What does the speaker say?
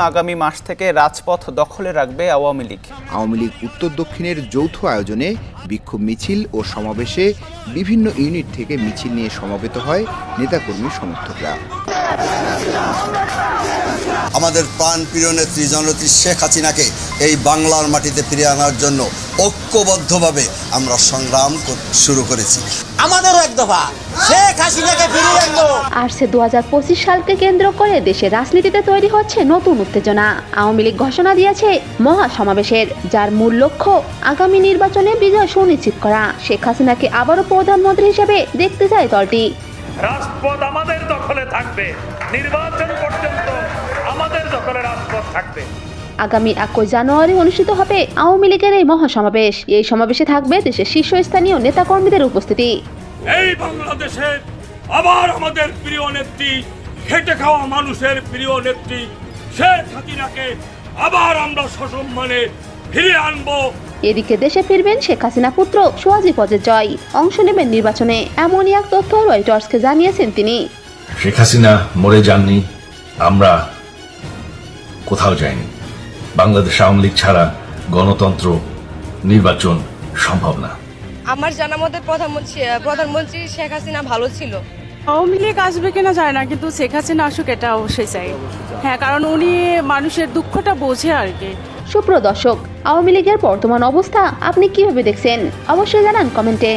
আগামী মাস থেকে রাজপথ দখলে রাখবে আওয়ামী লীগ। আওয়ামী লীগ উত্তর দক্ষিণের যৌথ আয়োজনে বিক্ষোভ মিছিল ও সমাবেশে বিভিন্ন ইউনিট থেকে মিছিল নিয়ে সমবেত হয় নেতাকর্মী সমর্থকরা। আমাদের প্রাণ প্রিয় নেত্রী জননেত্রী শেখ হাসিনাকে এই বাংলার মাটিতে ফিরিয়ে আনার জন্য ঐক্যবদ্ধভাবে আমরা সংগ্রাম শুরু করেছি। আমাদেরও এক দফা শেখ হাসিনাকে ফিরিয়ে আনব। দু হাজার পঁচিশ সালকে কেন্দ্র করে দেশের রাজনীতিতে তৈরি হচ্ছে নতুন উত্তেজনা। আওয়ামী লীগ ঘোষণা দিয়েছে মহা সমাবেশের যার মূল লক্ষ্য আগামী নির্বাচনে বিজয় সুনিশ্চিত করা। শেখ হাসিনাকে আবারও প্রধানমন্ত্রী হিসেবে দেখতে চায় দলটি। রাজপথ আমাদের দখলে থাকবে। নির্বাচন পর্যন্ত আমাদের দখলে রাজপথ থাকবে। আগামী একই জানুয়ারি অনুষ্ঠিত হবে আওয়ামী লীগের এই মহাসমাবেশ। এই সমাবেশে থাকবে দেশের শীর্ষস্থানীয় নেতাকর্মীদের উপস্থিতি। এই বাংলাদেশে আবার আমাদের প্রিয় নেত্রী খেটে খাওয়া মানুষের প্রিয় নেত্রী শেখ হাসিনাকে আবার আমরা সসম্মানে ফিরিয়ে আনব। এদিকে দেশে ফিরবেন শেখ হাসিনা পুত্র সোয়াজি জয়। অংশ নেবেন নির্বাচনে। এমনই এক তথ্য রয়টার্সকে জানিয়েছেন তিনি। শেখ হাসিনা মরে যাননি আমরা কোথাও যাইনি। বাংলাদেশ আওয়ামী লীগ ছাড়া গণতন্ত্র নির্বাচন সম্ভব না। আমার জানা মতে প্রধানমন্ত্রী প্রধানমন্ত্রী শেখ হাসিনা ভালো ছিল। আওয়ামী লীগ আসবে কিনা যায় না কিন্তু শেখ হাসিনা আসুক এটা অবশ্যই চাই। হ্যাঁ কারণ উনি মানুষের দুঃখটা বোঝে আর কি। সুপ্র দর্শক আওয়ামী লীগের বর্তমান অবস্থা আপনি কীভাবে দেখছেন? অবশ্যই জানান কমেন্টে।